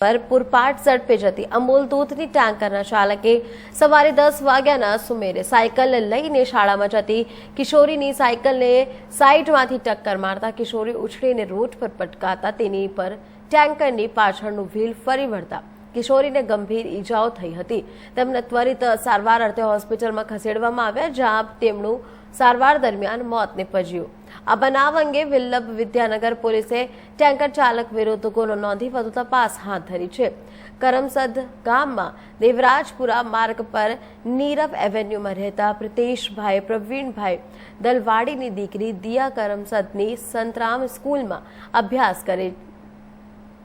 પર પૂરપાટ ઝડપે જતી અમૂલ દૂધની ટેન્કરના ચાલકે સવારે દસ વાગ્યાના સુમેરે સાયકલ લઈને શાળામાં જતી કિશોરીની સાયકલને સાઈડમાંથી ટક્કર મારતા કિશોરી ઉછળીને રોડ પર પટકાતા તેની પર ટેન્કરની પાછળનું વ્હીલ ફરી વળતા કિશોરીને ગંભીર ઈજાઓ થઈ હતી. તેમને ત્વરિત સારવાર અર્થે હોસ્પિટલમાં ખસેડવામાં આવ્યા, જ્યાં તેમનું સારવાર દરમિયાન મોત નીપજ્યું. આ બનાવ અંગે વિલ્લભ વિદ્યાનગર પોલીસે ટેન્કર ચાલક વિરુદ્ધ ગુનો નોંધી વધુ તપાસ હાથ ધરી છે. કરમસદ ગામમાં દેવરાજપુરા માર્ગ પર નીરવ એવેન્યુમાં રહેતા પ્રિતેશભાઈ, પ્રવીણભાઈ દલવાડીની દીકરી દિયા કરમસદની સંતરામ સ્કૂલમાં અભ્યાસ કરે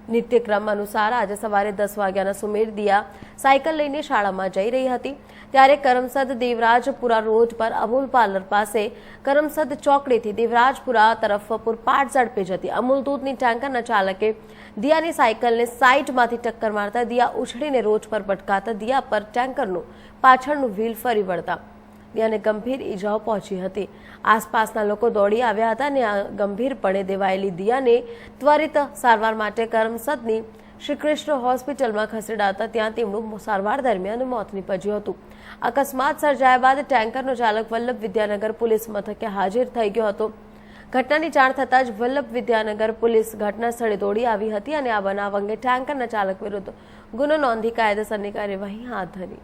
નિત્યક્રમ અનુસાર આજે સવારે દસ વાગ્યાના સુમેર દિયા સાયકલ લઈને શાળામાં જઈ રહી હતી. ત્યારે કરમસદ દેવરાજપુરા રોડ પર અમૂલ પાર્લર પાસે કરમસદ ચોકડીથી દેવરાજપુરા તરફ પૂરપાટ ઝડપે જતી અમૂલ દૂધની ટેન્કરના ચાલકે દિયાની સાયકલને સાઇટમાંથી ટક્કર મારતા દિયા ઉછળીને રોડ પર ભટકાતા દિયા પર ટેન્કરનું પાછળનું વ્હીલ ફરી વળતા દિયાને ગંભીર ઈજાઓ પહોંચી હતી. આસપાસના લોકો દોડી આવ્યા હતા અને ગંભીરપણે દેવાયેલી દિયાને ત્વરિત સારવાર માટે કરમસદની શ્રી કૃષ્ણ હોસ્પિટલમાં ખસેડાતા ત્યાં તેમનું સારવાર દરમિયાન મોત નીપજ્યું હતું. અકસ્માત સર્જાયા બાદ ટેન્કરનો ચાલક વલ્લભ વિદ્યાનગર પોલીસ મથકે હાજર થઈ ગયો હતો. ઘટનાની જાણ થતાં જ વલ્લભ વિદ્યાનગર પોલીસ ઘટના સ્થળે દોડી આવી હતી અને આ બનાવ અંગે ટેન્કરના ચાલક વિરુદ્ધ ગુનો નોંધી કાયદેસરની કાર્યવાહી હાથ ધરી.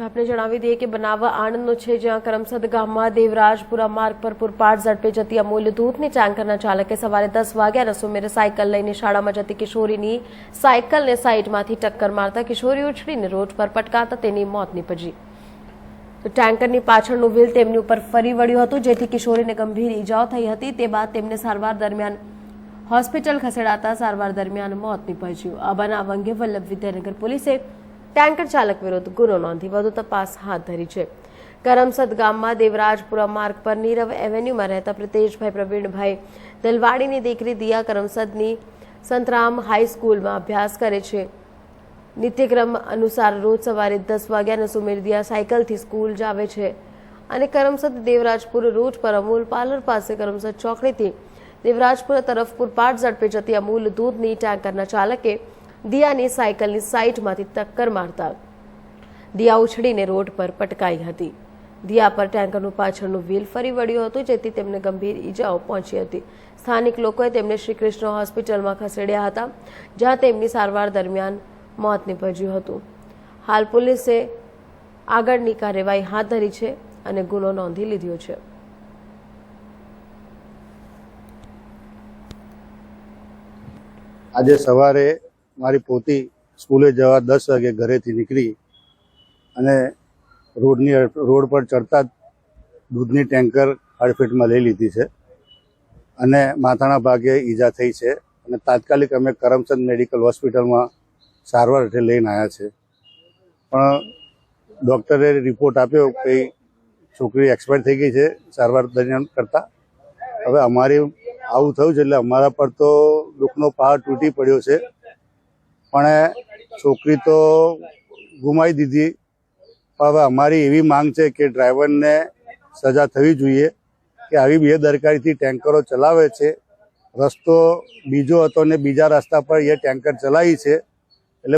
તો આપણે જણાવી દઈએ કે બનાવ આણંદનો છે, જ્યાં કરમસદ ગામમાં દેવરાજપુરા માર્ગ પર પુરપાટ ઝડપે જતી અમૂલ્ય દૂધની ટેન્કરના ચાલકે સવારે દસ વાગ્યાના સુમેરે સાયકલ લઈને શાળામાં જતી કિશોરીની સાયકલને સાઈડમાંથી ટક્કર મારતા કિશોરી ઉછળીને રોડ પર પટકાતા તેની મોત નીપજી. તો ટેન્કરની પાછળનું વ્હીલ તેમની ઉપર ફરી વળ્યું હતું, જેથી કિશોરીને ગંભીર ઈજાઓ થઈ હતી. તે બાદ તેમને સારવાર દરમિયાન હોસ્પિટલ ખસેડાતા સારવાર દરમિયાન મોત નીપજ્યું. આ બનાવ અંગે વલ્લભ વિદ્યાનગર પોલીસે ટેન્કર ચાલક વિરુદ્ધ ગુનો નોંધી વધુ તપાસ હાથ ધરી છે. કરમસદ ગામમાં દેવરાજપુરા માર્ગ પર નીરવ એવેન્યુમાં રહેતા પ્રિતેશભાઈ પ્રવીણભાઈ દલવાડીની દીકરી દિયા કરમસદની સંતરામ હાઈસ્કૂલમાં અભ્યાસ કરે છે. નિત્યક્રમ અનુસાર રોજ સવારે દસ વાગ્યાના સુમેર દિયા સાયકલથી સ્કૂલ જાવે છે અને કરમસદ દેવરાજપુર રોડ પર અમૂલ પાર્લર પાસે કરમસદ ચોકડીથી દેવરાજપુર તરફ પુરપાટ ઝડપે જતી અમૂલ દૂધની ટેન્કરના ચાલકે દિયાની સાયકલની સાઈડમાંથી ટક્કર મારતા દિયા ઉછળીને રોડ પર પટકાઈ હતી. દિયા પર ટેન્કરનું પાછળનું વ્હીલ ફરી વળ્યું હતું, જેથી તેમને ગંભીર ઈજાઓ પહોંચી હતી. સ્થાનિક લોકોએ તેમને શ્રી હોસ્પિટલમાં ખસેડ્યા હતા, જ્યાં તેમની સારવાર દરમિયાન મોત નીપજ્યું હતું. હાલ પોલીસે આગળની કાર્યવાહી હાથ ધરી છે અને ગુનો નોંધી લીધો છે. આજે સવારે મારી પોતી સ્કૂલે જવા દસ વાગે ઘરેથી નીકળી અને રોડની રોડ પર ચડતા દૂધની ટેન્કર હડફેટમાં લઈ લીધી છે અને માથાના ભાગે ઈજા થઈ છે અને તાત્કાલિક અમે કરમચંદ મેડિકલ હોસ્પિટલમાં સારવાર હેઠળ લઈને આવ્યા છે. પણ ડૉક્ટરે રિપોર્ટ આપ્યો કે છોકરી એક્સપાયર થઈ ગઈ છે સારવાર દરમિયાન કરતાં. હવે અમારી આવું થયું છે એટલે અમારા પર તો દુઃખનો પહાડ તૂટી પડ્યો છે. પણ છોકરી તો ગુમાવી દીધી. હવે અમારી એવી માંગ છે કે ડ્રાઈવરને સજા થવી જોઈએ કે આવી બેદરકારીથી ટેન્કરો ચલાવે છે. રસ્તો બીજો હતો ને બીજા રસ્તા પર એ ટેન્કર ચલાવી છે.